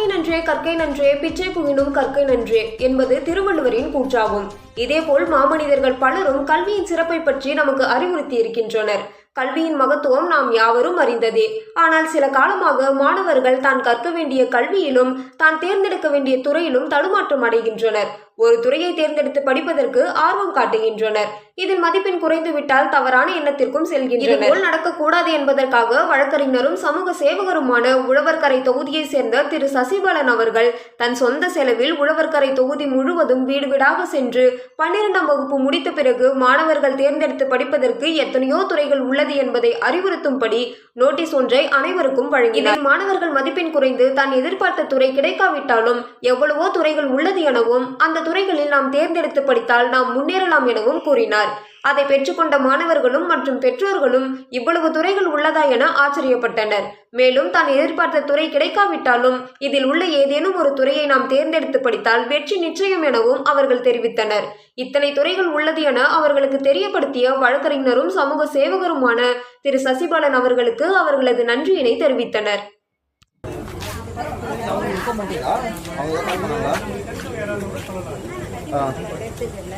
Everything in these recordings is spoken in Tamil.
கற்கை நன்றே பிச்சை புகினும் கற்கை நன்றே என்பது திருவள்ளுவரின் கூற்றாகும் இதேபோல் மாமனிதர்கள் பலரும் கல்வியின் சிறப்பை பற்றி நமக்கு அறிவுறுத்தி இருக்கின்றனர் கல்வியின் மகத்துவம் நாம் யாவரும் அறிந்ததே. ஆனால் சில காலமாக மாணவர்கள் தான் கற்க வேண்டிய கல்வியிலும் தான் தேர்ந்தெடுக்க வேண்டிய துறையிலும் தடுமாற்றம் அடைகின்றனர். ஒரு துறையை தேர்ந்தெடுத்து படிப்பதற்கு ஆர்வம் காட்டுகின்றனர். இதில் மதிப்பெண் குறைந்து விட்டால் தவறான எண்ணத்திற்கும் செல்கின்றனர். நடக்கக்கூடாது என்பதற்காக வழக்கறிஞரும் சமூக சேவகருமான உழவர்கரை தொகுதியை சேர்ந்த திரு. சசிபாலன் அவர்கள் தன் சொந்த செலவில் உழவர்கரை தொகுதி முழுவதும் வீடு வீடாக சென்று பன்னிரெண்டாம் வகுப்பு முடித்த பிறகு மாணவர்கள் தேர்ந்தெடுத்து படிப்பதற்கு எத்தனையோ துறைகள் உள்ளது என்பதை அறிவுறுத்தும்படி நோட்டீஸ் ஒன்றை அனைவருக்கும் வழங்கினார். மாணவர்கள் மதிப்பெண் குறைந்து தான் எதிர்பார்த்த துறை கிடைக்காவிட்டாலும் எவ்வளவோ துறைகள் உள்ளது எனவும் அந்த துறைகளில் நாம் தேர்ந்தெடுத்து படித்தால் நாம் முன்னேறலாம் எனவும் கூறினார். அதை பெற்றுக்கொண்ட மாணவர்களும் மற்றும் பெற்றோர்களும் இவ்வளவு துறைகள் உள்ளதா என ஆச்சரியப்பட்டனர். மேலும் தான் எதிர்பார்த்த துறை கிடைக்காவிட்டாலும் இதில் உள்ள ஏதேனும் ஒரு துறையை நாம் தேர்ந்தெடுத்து படித்தால் வெற்றி நிச்சயம் எனவும் அவர்கள் தெரிவித்தனர். இத்தனை துறைகள் உள்ளது என அவர்களுக்கு தெரியப்படுத்திய வழக்கறிஞரும் சமூக சேவகருமான திரு சசிபாலன் அவர்களுக்கு அவர்களது நன்றியினை தெரிவித்தனர். அவங்க கால் பண்ணாங்களா ஆ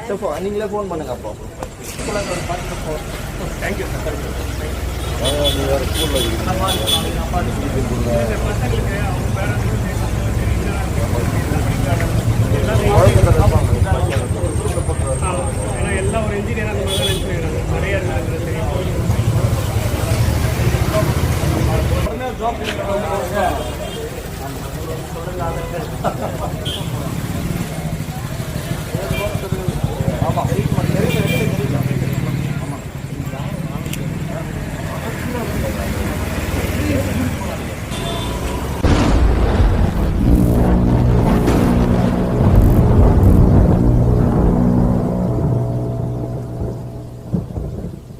சரி ஃபோ நீங்களே ஃபோன் பண்ணுங்க அப்போ ஏன்னா எல்லாம் ஒரு இன்ஜினியர் அந்த மாதிரி தான் நினச்சி நிறைய இருக்கிறது தெரியும் 好